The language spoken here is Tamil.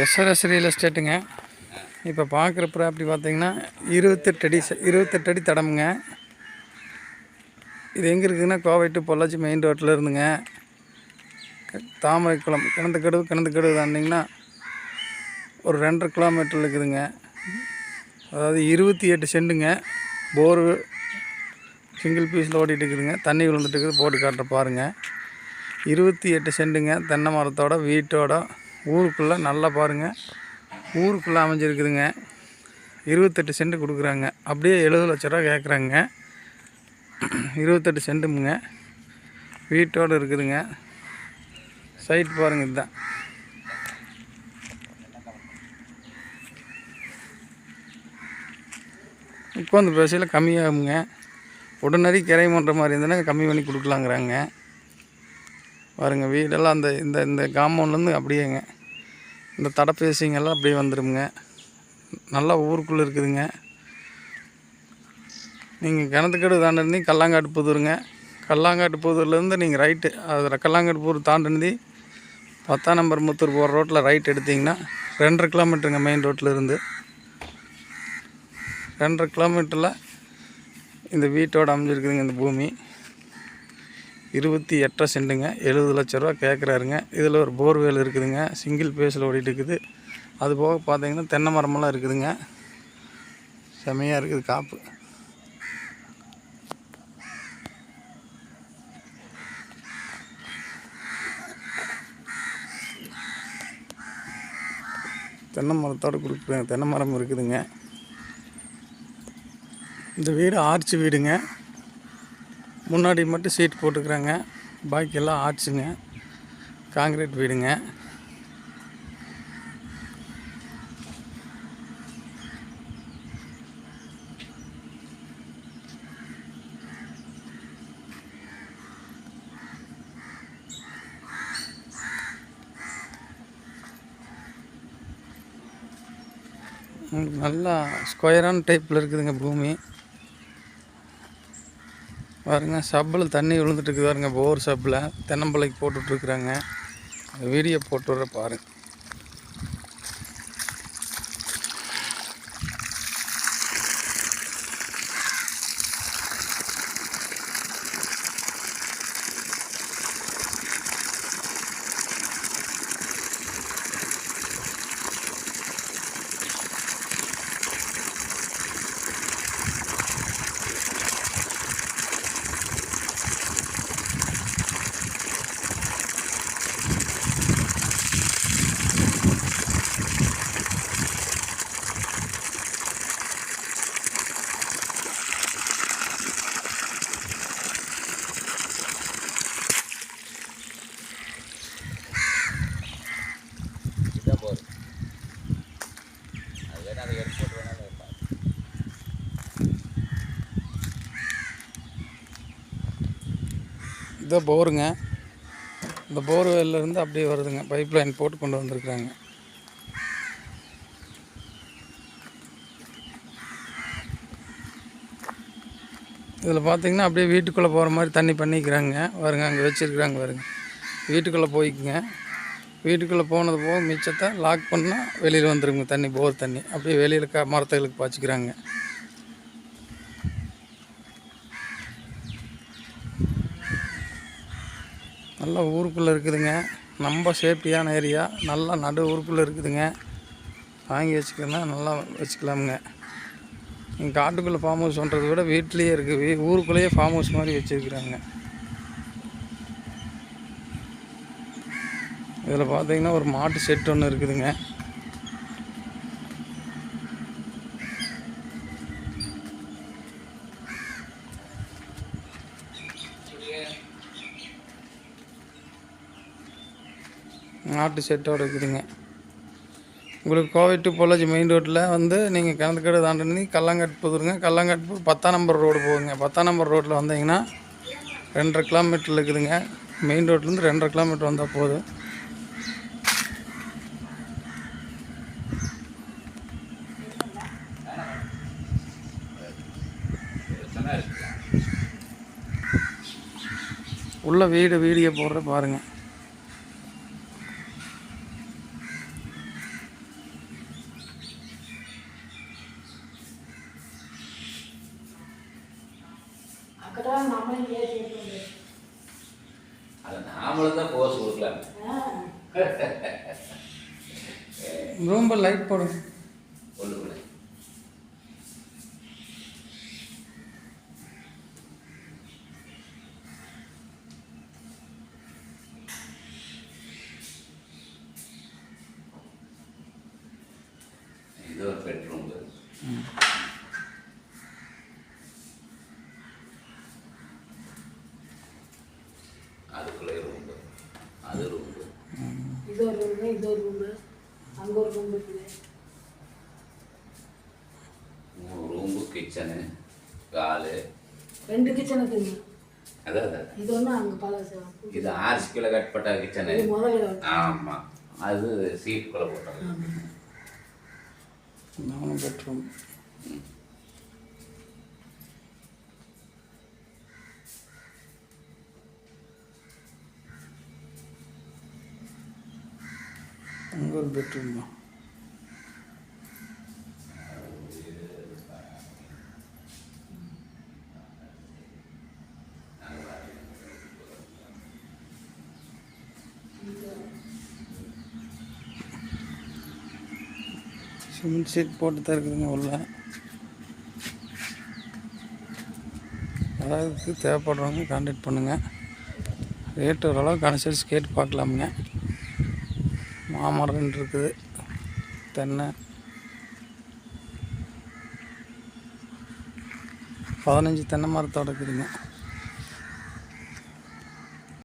எஸ்ஆர்எஸ் ரியல் எஸ்டேட்டுங்க இப்போ பார்க்குற ப்ராப்பர்ட்டி பார்த்தீங்கன்னா இருபத்தெட்டு அடி இருபத்தெட்டு அடி தடமுங்க. இது எங்கே இருக்குதுன்னா கோவை டு பொள்ளாச்சி மெயின் ரோட்டில் இருந்துங்க. க- தாமரைக்குளம் கிணத்துக்கடுவு கிணத்துக்கடுவு தாண்டிங்கன்னா ஒரு ரெண்டரை கிலோமீட்டரில் இருக்குதுங்க. அதாவது இருபத்தி எட்டு சென்ட்டுங்க போர் சிங்கிள் பீஸில் ஓடிட்டு இருக்குதுங்க. தண்ணி விழுந்துட்டு இருக்குது போட்டு காட்டுற பாருங்கள் இருபத்தி எட்டு சென்ட்டுங்க தென்னை மரத்தோட வீட்டோட ஊருக்குள்ளே நல்லா பாருங்கள் ஊருக்குள்ளே அமைஞ்சிருக்குதுங்க. இருபத்தெட்டு சென்ட் கொடுக்குறாங்க. அப்படியே எழுபது லட்ச ரூபா கேட்குறாங்க. இருபத்தெட்டு சென்ட்டுமுங்க வீட்டோடு இருக்குதுங்க. சைட் பாருங்கள் இதுதான். உட்காந்து பேசையில் கம்மியாகுங்க. உடனடி கிரை பண்ணுற மாதிரி இருந்ததுன்னா கம்மி பண்ணி கொடுக்கலாங்கிறாங்க. பாருங்கள் வீடெல்லாம் அந்த இந்த இந்த காம்பவுண்ட்லேருந்து அப்படியேங்க. இந்த தடப்பேசிங்கெல்லாம் அப்படியே வந்துடுங்க நல்லா ஊருக்குள்ளே இருக்குதுங்க. நீங்கள் கிணத்துக்கடு தாண்டினி கல்லாங்காட்டு புதூருங்க. கல்லாங்காட்டு புதூர்லேருந்து நீங்கள் ரைட்டு அதில் கல்லாங்காட்டு புதூர் தாண்டினதி பத்தாம் நம்பர் முத்தூர் போகிற ரோட்டில் ரைட் எடுத்திங்கன்னா ரெண்டரை கிலோமீட்டருங்க மெயின் ரோட்டில் இருந்து ரெண்டரை கிலோமீட்டரில் இந்த வீட்டோடு அமைஞ்சிருக்குதுங்க இந்த பூமி. இருபத்தி எட்டரை சென்ட்டுங்க எழுபது லட்ச ரூபா கேட்குறாருங்க. இதில் ஒரு போர்வேல் இருக்குதுங்க சிங்கிள் பேஸில் ஓடிட்டு இருக்குது. அது போக பார்த்தீங்கன்னா தென்னை மரமெல்லாம் இருக்குதுங்க. செமையாக இருக்குது காப்பு. தென்னை மரத்தோடு கொடுக்குறேன் தென்னை மரம் இருக்குதுங்க. இந்த வீடு ஆர்ச்சி வீடுங்க. முன்னாடி மட்டும் சீட் போட்டுக்கிறாங்க. பாக்கியெல்லாம் ஆச்சுங்க. காங்கிரீட் வீடுங்க. நல்லா ஸ்கொயரான டைப்பில் இருக்குதுங்க பூமி. பாருங்க சப்பில் தண்ணி விழுந்துட்டு இருக்குது பாருங்க போர் சப்பில். தென்னம்பிள்ளைக்கு போட்டுட்ருக்குறாங்க வீடியோ போட்டு வர பாருங்க. இதுதான் போருங்க. இந்த போர்வெல்லேருந்து அப்படியே வருதுங்க. பைப் லைன் போட்டு கொண்டு வந்திருக்குறாங்க. இதில் பார்த்தீங்கன்னா அப்படியே வீட்டுக்குள்ளே போகிற மாதிரி தண்ணி பண்ணிக்கிறாங்க. பாருங்க அங்கே வச்சுருக்குறாங்க வருங்க வீட்டுக்குள்ளே போய்க்குங்க. வீட்டுக்குள்ளே போனது போக மிச்சத்தை லாக் பண்ணால் வெளியில் வந்துருங்க தண்ணி போர் தண்ணி. அப்படியே வெளியில் க மரத்துகளுக்கு பாய்ச்சிக்கிறாங்க. நல்லா ஊருக்குள்ளே இருக்குதுங்க. ரொம்ப சேஃப்டியான ஏரியா. நல்லா நடு ஊருக்குள்ளே இருக்குதுங்க. வாங்கி வச்சுக்கணும்னா நல்லா வச்சுக்கலாமுங்க. நீங்கள் காட்டுக்குள்ளே ஃபார்ம் ஹவுஸ் பண்ணுறத விட வீட்லேயே இருக்குது வீ ஊருக்குள்ளேயே ஃபார்ம் ஹவுஸ் மாதிரி வச்சுருக்குறாங்க. இதில் பார்த்தீங்கன்னா ஒரு மாட்டு செட் ஒன்று இருக்குதுங்க. நாட்டு செட்டோடு இருக்குதுங்க. உங்களுக்கு கோவை டு பொள்ளாச்சி மெயின் ரோட்டில் வந்து நீங்கள் கிணத்துக்கடை தாண்டி கல்லாங்காட்டு புதுருங்க. கல்லாங்காட் பத்தாம் நம்பர் ரோடு போகுங்க. பத்தாம் நம்பர் ரோட்டில் வந்தீங்கன்னா ரெண்டரை கிலோமீட்டர் இருக்குதுங்க. மெயின் ரோட்லேருந்து ரெண்டரை கிலோமீட்டர் வந்தால் போதும். உள்ள வீடு வீடியோ போடுற பாருங்கள் அக்கடா ஏசி அதை நாமளும் தான் போஸ் கொடுக்கலாம் ரொம்ப லைட் போடுங்க உள்ளுக்குள்ள இது ஒரு பெட்ரூம் அதுக்குள்ளே ரூம் அது ரூம் இது ஒரு ரூமு இது ஒரு ரூமு அங்கே ஒரு ரூம் இருக்குது. ரூமு கிச்சனு ஹாலு ரெண்டு கிச்சன் இருக்குங்க அதான் அதான் இது ஒன்று அங்கே பழசு இது ஆர்சி கிலோ கட்பட்ட கிச்சனு முதல்ல ஆமாம் அது சீட்டுக்குள்ளே போட்டாங்க நானும் பெட்ரூம். அங்கே ஒரு பெட்ரூம் தான். சிமெண்ட் ஷீட் போட்டு தான் இருக்குதுங்க உள்ள. அதாவது தேவைப்படுறவங்க கான்டாக்ட் பண்ணுங்கள் ரேட் ஓரளவுக்கு அனுசரித்து கேட்டு பார்க்கலாமுங்க. மாமரம் இருக்குது. தென்னை. பதினஞ்சு தென்னை மரத்தோட இருக்குதுங்க.